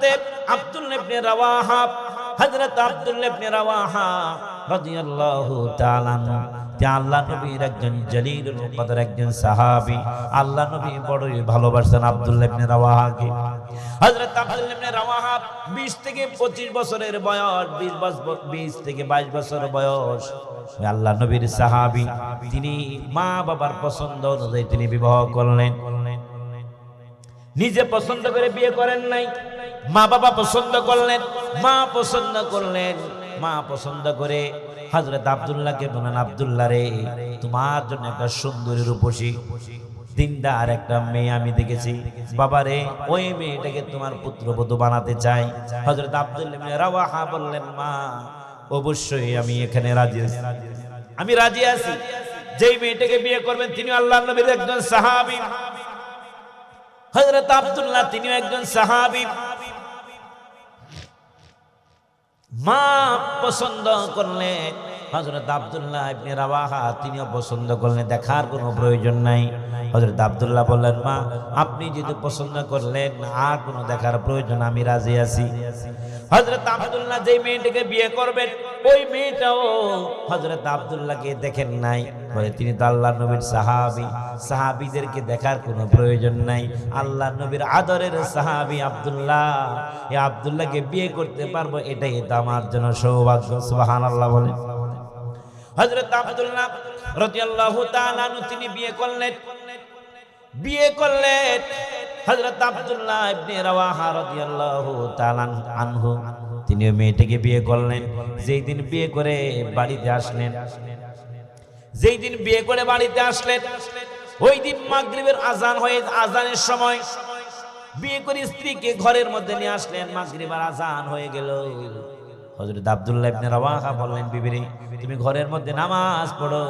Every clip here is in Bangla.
হযরতে আব্দুল্লাহ ইবনে রাওয়াহা, হযরত আব্দুল্লাহ ইবনে রাওয়াহা রাদিয়াল্লাহু তাআলা আল্লাহ নবীর একজন জলিলুল কদর একজন সাহাবী, আল্লাহ নবী বড়ই ভালোবাসেন আব্দুল্লাহ ইবনে রাওয়াহাকে। হযরত আব্দুল্লাহ ইবনে রাওয়াহা 20 থেকে 25 বছরের বয়স 20 বছর 20 থেকে 22 বছর বয়স। আল্লাহ নবীর সাহাবী, তিনি মা বাবার পছন্দ অনুযায়ী তিনি বিবাহ করলেন। নিজে পছন্দ করে বিয়ে করেন নাই। মা বাবা পছন্দ করলেন, মা পছন্দ করলেন। মা পছন্দ করে হজরত আব্দুল্লাহকে বলেন আব্দুল্লাহ রে, তোমার জন্য একটা সুন্দরী রূপসী, দিনদার একটা মেয়ে আমি দেখেছি। বাবা রে, ওই মেয়েটাকে তোমার পুত্রবধূ বানাতে চাই। হজরত আব্দুল্লাহ বললেন, মা, অবশ্যই আমি এখানে রাজি আছি। আমি রাজি আছি। যেই মেয়েটাকে বিয়ে করবেন তিনি আল্লাহ নবীর একজন সাহাবী। হযরত আব্দুল্লাহ তিনিও একজন সাহাবী। মা পছন্দ করলেন হযরত আব্দুল্লাহ ইবনে রাওয়াহা তিনিও পছন্দ করলেন দেখার কোনো প্রয়োজন নাই। হযরত আব্দুল্লাহ বললেন, মা, আপনি যদি পছন্দ করলেন, আর কোনো দেখার প্রয়োজন, আমি রাজি আছি। হযরত আব্দুল্লাহ যেই মেয়েটাকে বিয়ে করবেন, ওই মেয়েটাও হযরত আব্দুল্লাহকে দেখেন নাই। বলে, তিনি তো আল্লাহ নবীর সাহাবী। সাহাবীদেরকে দেখার কোনো প্রয়োজন নাই। আল্লাহ নবীর আদরের সাহাবী আব্দুল্লাহ। এই আবদুল্লাহকে বিয়ে করতে পারব, এটাই তো আমার জন্য সৌভাগ্য, সুবহানাল্লাহ বলে। হযরত আব্দুল্লাহ রাদিয়াল্লাহু তাআলা আনহু, তিনি বিয়ে করলেন। বিয়ে করলেন হযরত আব্দুল্লাহ ইবনে রাওয়াহা রাদিয়াল্লাহু তাআলা আনহু। তিনি মেয়েটিকে বিয়ে করলেন। যেই দিন বিয়ে করে বাড়িতে আসলেন। যেই দিন বিয়ে করে বাড়িতে আসলেন ওই দিন মাগরিবের আজান হয়ে আজানের সময় বিয়ে করে স্ত্রীকে ঘরের মধ্যে নিয়ে আসলেন, মাগরিবের আজান হয়ে গেল। হযরত আব্দুল্লাহ ইবনে রাওয়াহা বললেন, বিবিরে, তুমি ঘরের মধ্যে নামাজ পড়ো,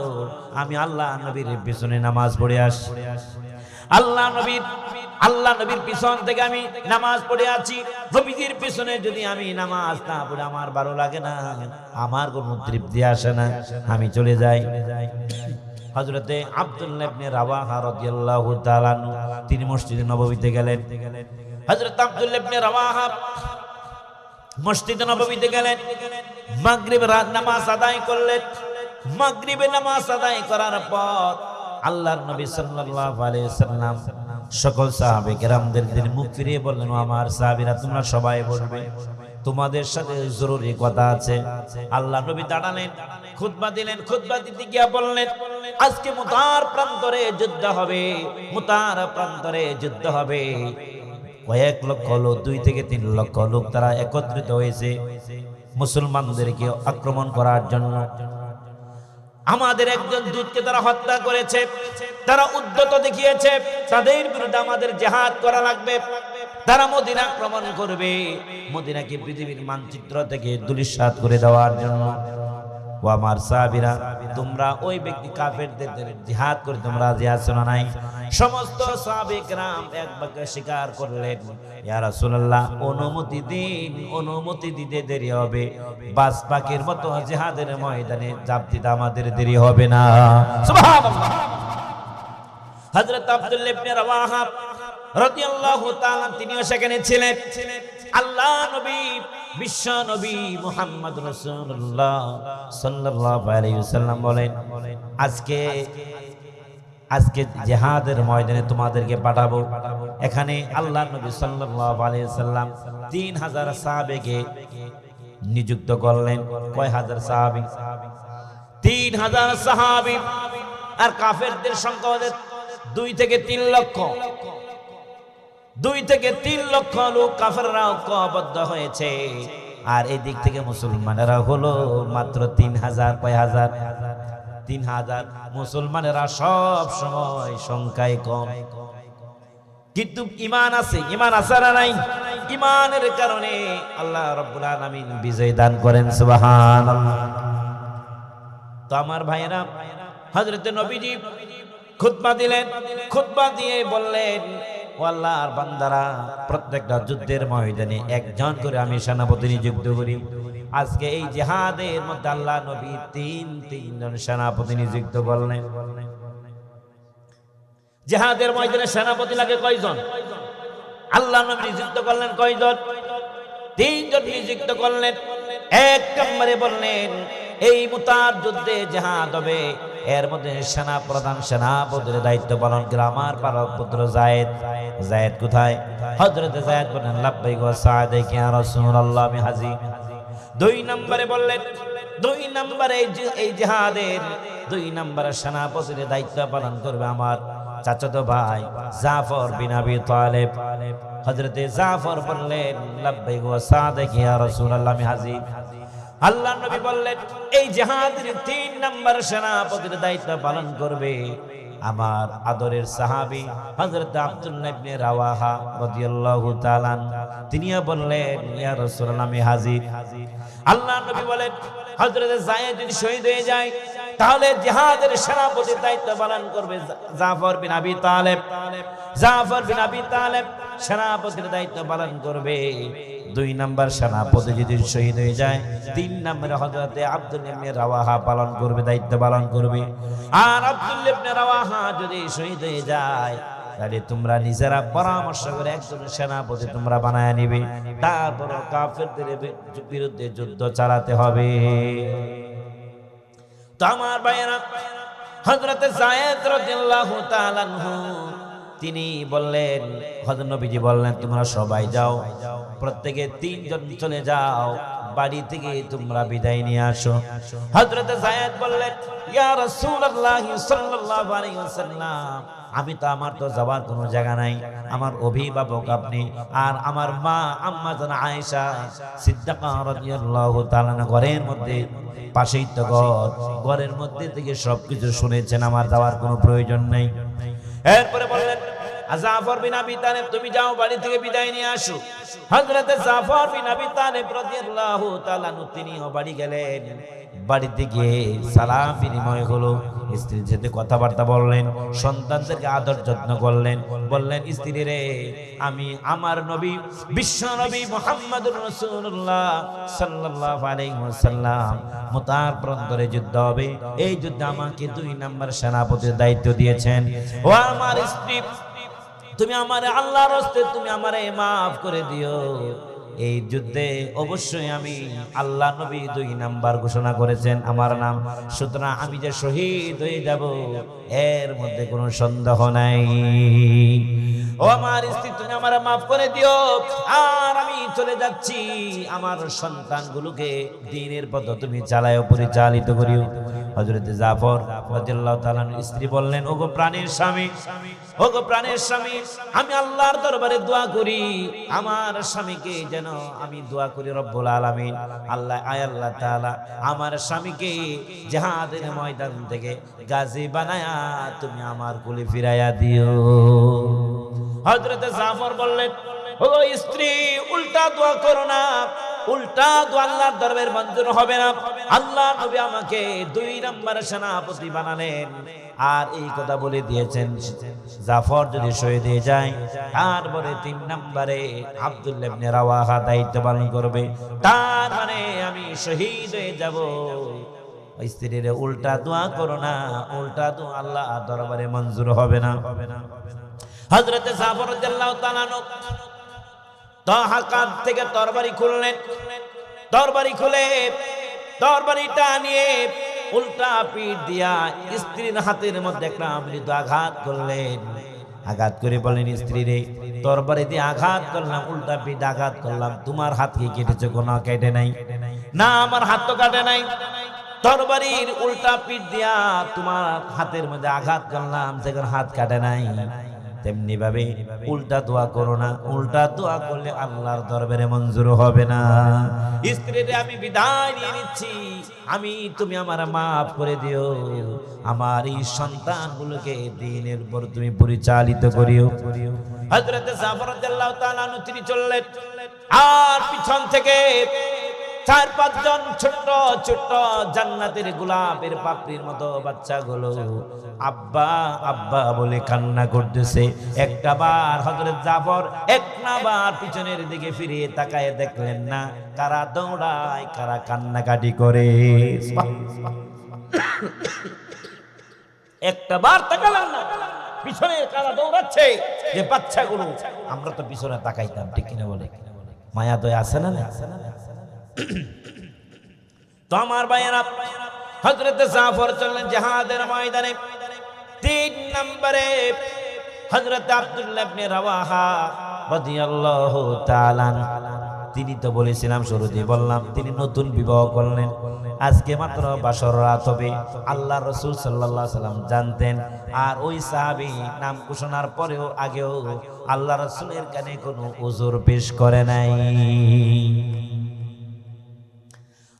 আমি আল্লাহ নবীর পিছনে নামাজ পড়ে আসি আল্লাহ নবীর আল্লাহ নবীর পিছন থেকে আমি নামাজ পড়ে আছি। নবীজির পিছনে যদি আমি নামাজ না পড়ে, আমার ভালো লাগে না, আমার কোনো তৃপ্তি আসে না। আমি চলে যাই। হযরতে আব্দুল্লাহ ইবনে রাওয়াহা রাদিয়াল্লাহু তিনি মসজিদে নববীতে গেলেন। হযরত আব্দুল্লাহ ইবনে মসজিদে নববীতে গেলেন। মাগরিব রাত নামাজ আদায় করলেন। মাগরিবে নামাজ আদায় করার পর আল্লাহর নবী সাল্লাল্লাহু আলাইহি সাল্লাম সকল সাহাবে কেরামদের দিন মুখ ফিরিয়ে বললেন আমার সাহাবীরা, তোমরা সবাই বলবে, তোমাদের সাথে জরুরি কথা আছে। আল্লাহ নবী দাঁড়ালেন, খুতবা দিলেন, খুতবা দিতে গিয়া বললেন আজকে মুতার প্রান্তরে যুদ্ধ হবে, মুতার প্রান্তরে যুদ্ধ হবে। কয়েক লক্ষ লোক, দুই থেকে তিন লক্ষ লোক তারা একত্রিত হয়েছে মুসলমানদেরকে আক্রমণ করার জন্য। আমাদের একজন দূতকে তারা হত্যা করেছে, তারা উদ্যত দেখিয়েছে, তাদের বিরুদ্ধে আমাদের জেহাদ করা লাগবে, তারা মদিনা আক্রমণ করবে। মদিনাকে পৃথিবীর মানচিত্র থেকে দুলিশাত করে দেওয়ার জন্য। ও আমার সাহাবীরা, তোমরা ওই ব্যক্তি কাফেরদের জিহাদ করে তোমরা রাজি আছো না নাই? সমস্ত সাহাবিকরাম এক বাক্যে স্বীকার করলেন, ইয়া রাসূলুল্লাহ, অনুমতি দিন, অনুমতি দিতে দেরি হবে। বাস পাখির মতো জিহাদের ময়দানে জাপ দিতে আমাদের দেরি হবে না। সুবহানাল্লাহ। হযরত আব্দুল্লাহ ইবনে রাওয়াহা রাদিয়াল্লাহু তাআলা তিনিও সেখানে ছিলেন। আল্লাহ নবী বিশ্ব নবী মুহাম্মদ ওয়াসাল্লাম বলেন, আজকে আজকে ময়দানে তোমাদেরকে পাঠাবো। এখানে আল্লাহ নবী সাল্লাল্লাহু আলাইহি ওয়াসাল্লাম 3000 সাহাবেকে নিযুক্ত করলেন। কয় হাজার সাহাবী? 3000 সাহাবী। আর কাফেরদের সংখ্যা দুই থেকে তিন লক্ষ। দুই থেকে তিন লক্ষ লোক কাফেররা ঐক্যবদ্ধ হয়েছে। আর এই দিক থেকে মুসলমানেরা হলো মাত্র তিন হাজার, কয় হাজার? তিন হাজার। মুসলমানেরা সব সময় সংখ্যায় কম। কিন্তু ইমান আছে ইমান আছে না নাই? ইমানের কারণে আল্লাহ রব্বুল আলামিন বিজয় দান করেন, সুবহানাল্লাহ। তো আমার ভাইয়েরা, হযরত নবীজি খুতবা দিলেন। খুতবা দিয়ে বললেন আল্লাহর বান্দারা, প্রত্যেকটা যুদ্ধের ময়দানে একজন করে আমি সেনাপতি নিযুক্ত করি। আজকে এই জিহাদের মধ্যে আল্লাহ নবী তিন, তিনজন সেনাপতি নিযুক্ত করলেন। জিহাদের ময়দানে সেনাপতি লাগে কয়জন? আল্লাহ নবী নিযুক্ত করলেন কয়জন? তিনজন নিযুক্ত করলেন। এক নম্বরে বললেন, এই মুতার যুদ্ধে জাহাদ হবে। এর মধ্যে সেনা প্রধান সেনাপতির দায়িত্ব পালন করে আমার পালক পুত্র জায়েদ। জায়েদ কোথায়? হযরত জায়েদ বলেন, লাব্বাইক ওয়া সাআদাইক ইয়া রাসূলুল্লাহ, আমি হাজির দুই নম্বরে বললেন, দুই নম্বরে এই জিহাদের দুই নম্বরে সেনাপতির দায়িত্ব পালন করবে আমার চাচাতো ভাই জাফর বিন আবি তালেব। হযরতে জাফর বললেন, লাব্বাইক ওয়া সাআদাইক ইয়া রাসূলুল্লাহ, আমি হাজির আল্লাহ নবী বললেন, এই জাহাজের তিন নম্বর সেনাপতির দায়িত্ব পালন করবে আমার আদরের সাহাবি হযরত আব্দুল্লাহ ইবনে রাওয়াহা রাদিয়াল্লাহু তাআলা তিনিও বললেন, ইয়া রাসূলুল্লাহ, আমি হাজির। আল্লাহ নবী বলেন, হযরত যায়েদ যদি শহীদ হয়ে যায় তাহলে জিহাদের সেনাপতির দায়িত্ব পালন করবে জাফর বিন আবি তালেব। জাফর বিন আবি তালেব সেনাপতির দায়িত্ব পালন করবে। দুই নাম্বার সেনাপতি যদি শহীদ হয়ে যায়, তিন নম্বরে হযরতে আব্দুল ইবনে রাওয়াহা পালন করবে, দায়িত্ব পালন করবে। আর আব্দুল ইবনে রাওয়াহা যদি শহীদ হয়ে যায়, তাহলে তোমরা নিজেরা পরামর্শ করে একজন সেনাপতি তোমরা বানায় নিবে। তারপর কাফেরদের বিরুদ্ধে যুদ্ধ চালাতে হবে। তো আমার হযরতে যায়েদ রাদিয়াল্লাহু তাআলা তিনি বললেন হজর নবীজি বললেন, তোমরা সবাই যাও, প্রত্যেকে তিনজন চলে যাও, বাড়ি থেকে তোমরা বিদায় নিয়ে আসো। হজরত জায়েদ বললেন, ইয়া রাসূলুল্লাহ সাল্লাল্লাহু আলাইহি ওয়াসাল্লাম আমি তো আমার তো যাওয়ার কোনো জায়গা নাই। আমার অভিভাবক আপনি, আর আমার মা, আম্মা সিদ্দিকা রাদিয়াল্লাহু তাআলা ঘরের মধ্যে, পাশেই তো ঘর। ঘরের মধ্যে থেকে সবকিছু শুনেছেন, আমার যাওয়ার কোনো প্রয়োজন নেই। এরপরে বললেন তিনিও বাড়ি গেলেন। বাড়িতে গিয়ে সালাম বিনিময় হলো। স্ত্রীর সাথে কথাবার্তা বললেন, সন্তানদেরকে আদর যত্ন করলেন, বললেন, স্ত্রী রে, আমি আমার নবী, বিশ্ব নবী মোহাম্মদুর রাসূলুল্লাহ সাল্লাল্লাহু আলাইহি ওয়াসাল্লাম। মুতার প্রান্তরে যুদ্ধ হবে। এই যুদ্ধে আমাকে দুই নাম্বার সেনাপতির দায়িত্ব দিয়েছেন। ও আমার স্ত্রী, তুমি আমার আল্লাহর হস্তে, তুমি আমারে মাফ করে দিও। এই যুদ্ধে অবশ্যই আমি আল্লাহ নবী দুই নাম্বার ঘোষণা করেছেন, আমার নাম। সুতরাং আমি যে শহীদ হয়ে যাব, এর মধ্যে কোনো সন্দেহ নাই। ও আমার স্ত্রী, তুমি আমার মাফ করে দিও। আর আমি চলে যাচ্ছি। আমার সন্তানগুলোকে দিনের পথ তুমি চালায় পরিচালিত করিও। হযরত জাফর রাদিয়াল্লাহু তাআলা স্ত্রী বললেন, ওগো প্রাণের স্বামী, ওগো প্রাণের স্বামী, আমি আল্লাহর দরবারে দোয়া করি। আমার স্বামীকে যেন আমি দোয়া করি রব্বুল আলামিন। আল্লাহ, আয় আল্লাহ তাআলা, আমার স্বামীকে জিহাদের ময়দান থেকে গাজী বানায়া তুমি আমার কুলে ফিরাইয়া দিও। হযরত জাফর বললেন ও স্ত্রী, উল্টা দোয়া করো না। উল্টা দোয়া আল্লাহর দরবারে মঞ্জুর হবে না। আল্লাহ নবী আমাকে দুই নম্বর সেনাপতি বানালেন। আর এই কথা বলে দিয়েছেন। জাফর যদি শহীদ হয়ে যায়, তারপরে তিন নম্বরে আব্দুল্লাহ ইবনে রাওয়াহা দায়িত্ব পালন করবে। তার মানে আমি শহীদ হয়ে যাব। স্ত্রীর উল্টা দোয়া করো না। উল্টা দোয়া আল্লাহ দরবারে মঞ্জুর হবে না। হজরতে জাফর রাদিয়াল্লাহু তাআলা আনহু তহাকাত থেকে তরবারি খুললেন। তরবারি খুলে তরবারিটা নিয়ে উল্টা পিঠ দিয়া স্ত্রীর হাতের মধ্যে একটা মৃদু আঘাত করলেন। আঘাত করে বলেন স্ত্রী রে তরবারি দিয়ে আঘাত করলাম, উল্টা পিঠ আঘাত করলাম, তোমার হাত কি কেটেছে কোনো কেটে নাই। না, আমার হাত তো কাটে নাই। তরবারির উল্টা পিঠ দিয়া তোমার হাতের মধ্যে আঘাত করলাম, যেখানে হাত কাটে নাই। তেমনি ভাবে উল্টা দোয়া করো না, উল্টা দোয়া করলে আল্লাহর দরবারে মঞ্জুর হবে না। স্ত্রীরে আমি বিদায় নিয়ে নিচ্ছি, আমি তুমি আমার মাফ করে দিও। আমার এই সন্তানগুলোকে দিনের পর তুমি পরিচালিত করিও। হযরতে জাফর রাদিয়াল্লাহু তাআলা তিনি চললেন। আর পিছন থেকে চার, পাঁচজন ছোট্ট ছোট্ট জান্নাতের গোলাপের পাপড়ির মতো বাচ্চাগুলো আব্বা আব্বা বলে কান্না করতেছে। একটা বার হজরত জাফর এক বার পিছনের দিকে ফিরে তাকায় দেখলেন না, কারা দৌড়ায়, কারা কান্নাকাটি করে। একটা বার তাকালেন না, পিছনে কারা দৌড়াচ্ছে যে বাচ্চাগুলো, আমরা তো পিছনে তাকাইতাম, ঠিক কিনা বলে? মায়া দয়া আছে না আছে না? তো আমার ভাইয়েরা হজরত জাফর চললেন জাহাদের ময়দানে। তিন নম্বরে হজরত আব্দুল্লাহ রাওয়াহা রাদিয়াল্লাহু তাআলা তিনি তো বলেছিলাম শুরুতে বললাম, তিনি নতুন বিবাহ করলেন। আজকে মাত্র বাসর রাত হবে আল্লাহ রসুল সাল্লাহ সাল্লাম জানতেন। আর ওই সাহাবি নাম ঘোষণার পরেও আগেও আল্লাহ রসুলের কানে কোনো ওজোর পেশ করে নাই।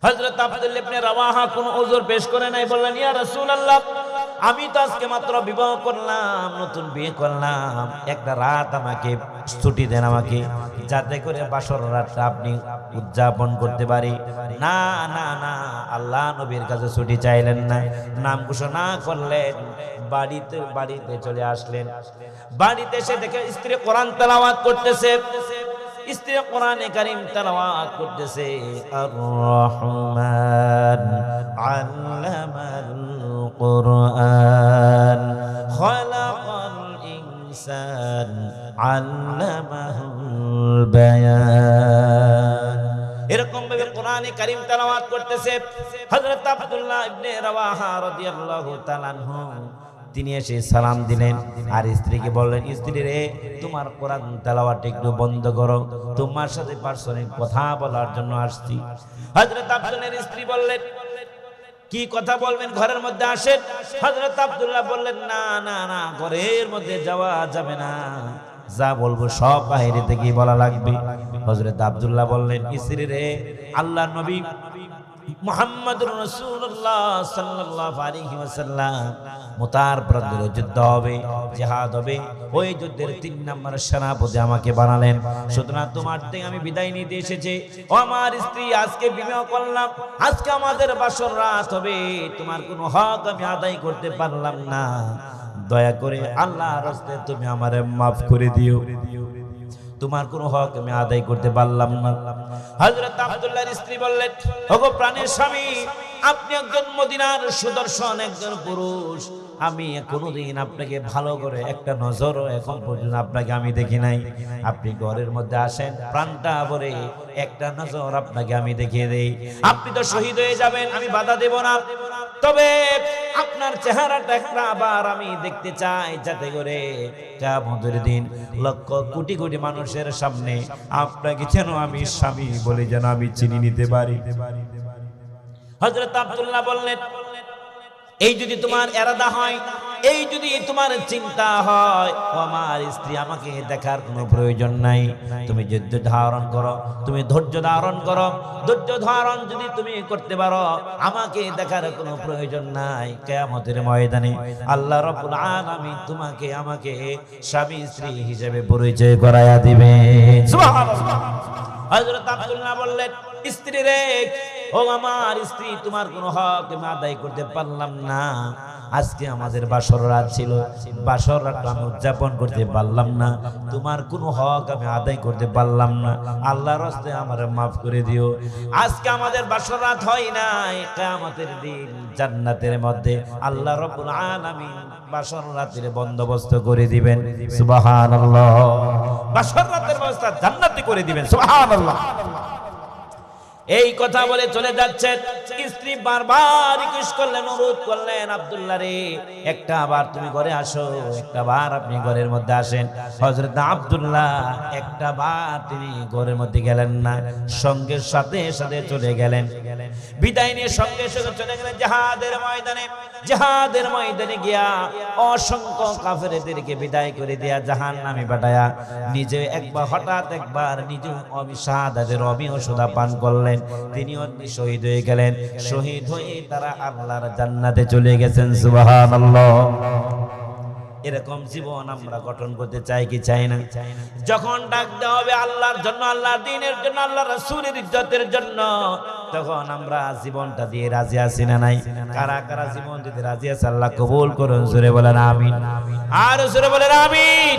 হযরত আব্দুল ইবনে রাওয়াহা কোন পেশ করে নাই, বললেন, ইয়া রাসূলুল্লাহ, আমি তো আজকে মাত্র বিবাহ করলাম, নতুন বিয়ে করলাম। একটা রাত আমাকে, ছুটি দেন আমাকে, যাতে করে বাসর রাতটা আপনি উদযাপন করতে পারি। না না না, আল্লাহ নবীর কাছে ছুটি চাইলেন না। নাম ঘোষণা করলেন, বাড়িতে বাড়িতে চলে আসলেন। বাড়িতে এসে দেখে স্ত্রী কোরআন তেলাওয়াত করতেছে। স্ত্রী কোরআনে কারিম তেলাওয়াত করতেছে আর রহমান আল্লামাল কোরআন, খলাকাল ইনসান আল্লামাহুল বায়ান। এরকম ভাবে কোরআনে কারিম তেলাওয়াত করতেছে। হযরত আব্দুল্লাহ ইবনে রাওয়াহা রাদিয়াল্লাহু তাআলা আনহু। তিনি এসে সালাম দিলেন আর স্ত্রীকে বললেন, স্ত্রী রে, তোমার কোরআন তেলাওয়াত একটু বন্ধ করো। তোমার সাথে পার্সোনাল কথা বলার জন্য আসছি। হযরত আব্দুল্লাহর স্ত্রী বললেন, কি কথা বলবেন? ঘরের মধ্যে আসেন। হযরত আব্দুল্লাহ বললেন, না না না, ঘরের মধ্যে যাওয়া যাবে না। যা বলব সব বাইরে থেকে বলা লাগবে। হযরত আব্দুল্লাহ বললেন, স্ত্রী রে আল্লাহ নবী মুহাম্মদুর রাসূলুল্লাহ সাল্লাল্লাহু আলাইহি ওয়াসাল্লাম। মুতার যুদ্ধ হবে, জিহাদ হবে। ওই যুদ্ধের তিন নম্বর সেনাপতি আমাকে বানালেন। সুতরাং তোমার থেকে আমি বিদায় নিতে এসেছি। ও আমার স্ত্রী, আজকে বিবাহ করলাম। আজকে আমাদের বাসর রাত হবে। তোমার কোনো হক আমি আদায় করতে পারলাম না। দয়া করে আল্লাহ রাস্তে তুমি আমারে মাফ করে দিও। তোমার কোনো হক আমি আদায় করতে পারলাম না। হযরত আব্দুল্লাহর স্ত্রী বললেন, ওগো প্রাণের স্বামী, আপনি একজন মদিনার সুদর্শন, একজন পুরুষ। আমি কোনোদিন আপনাকে ভালো করে একটা নজরও এখন পর্যন্ত আপনাকে আমি দেখি নাই। আপনি ঘরের মধ্যে আসেন, প্রাণটা ভরে একটা নজর আপনাকে আমি দেখিয়ে দেই। আপনি তো শহীদ হয়ে যাবেন, আমি বাধা দেব না। তবে আপনার চেহারাটা একটা আবার আমি দেখতে চাই, যাতে করে কেমতের দিন লক্ষ কোটি কোটি মানুষের সামনে আপনাকে যেন আমি স্বামী বলে যেন আমি চিনি নিতে পারি। হজরত বললেন, এই যদি তোমার এরাদা হয়, এই যদি তোমার চিন্তা হয়, আমার স্ত্রী আমাকে দেখার কোনো প্রয়োজন নাই। তুমি যুদ্ধ ধারণ করো, তুমি ধৈর্য ধারণ করো। ধৈর্য ধারণ যদি তুমি করতে পারো, আমাকে দেখার কোনো প্রয়োজন নাই। কেয়ামতের ময়দানে আল্লাহ রব্বুল আলামিন তোমাকে, আমাকে স্বামী স্ত্রী হিসেবে পরিচয় করায়া দিবে হযরত আব্দুল্লাহ বললেন, স্ত্রী রে, ও আমার স্ত্রী, তোমার কোনো হক আমি আদায় করতে পারলাম না। আজকে আমাদের বাসর রাত ছিল, বাসর রাত আমি উদযাপন করতে পারলাম না। তোমার কোনো হক আমি আদায় করতে পারলাম না। আল্লাহর হস্তে আমার মাফ করে দিও। আজকে আমাদের বাসর রাত হয় নাই, কিয়ামতের দিন জান্নাতের মধ্যে আল্লাহ রাব্বুল আলামিন বাসর রাতের বন্দোবস্ত করে দিবেন। সুবহানাল্লাহ। বাসর রাতের জান্নাতে করে দিবেন। সুবহানাল্লাহ। এই কথা বলে চলে যাচ্ছেন। স্ত্রী বারবার রিকোয়েস্ট করলেন, অনুরোধ করলেন, আব্দুল্লাহ রে, একটা বার তুমি ঘরে আসো, একটা বার আপনি ঘরের মধ্যে আসেন। হযরত আব্দুল্লাহ, একটা বার তিনি ঘরের মধ্যে গেলেন না, সঙ্গে সাথে সাথে চলে গেলেন। বিদায় নিয়ে সঙ্গে সঙ্গে চলে গেলেন জাহাদের ময়দানে। জাহাদের ময়দানে গিয়া অসংখ্য কাফেরদেরকে বিদায় করে দেয়া জাহান নামে পাঠায়া, নিজে একবার, হঠাৎ একবার নিজে অবিষাদের অবিহসুদা পান করলেন। শহীদ হয়ে গেলেন। শহীদ হয়ে তারা আল্লাহর জান্নাতে চলে গেছেন এরকম জীবন আমরা গঠন করতে চাই কি চাই না? যখন ডাক দেওয়া হবে আল্লাহর জন্য, আল্লাহর দিনের জন্য আল্লাহ রাসূলের ইজ্জতের জন্য, তখন আমরা জীবনটা দিয়ে রাজি আছি না নাই? কারা কারা জীবন দিতে রাজি আছে, আল্লাহ কবুল করুন বলেন আমিন। আর জোরে বলেন আমিন।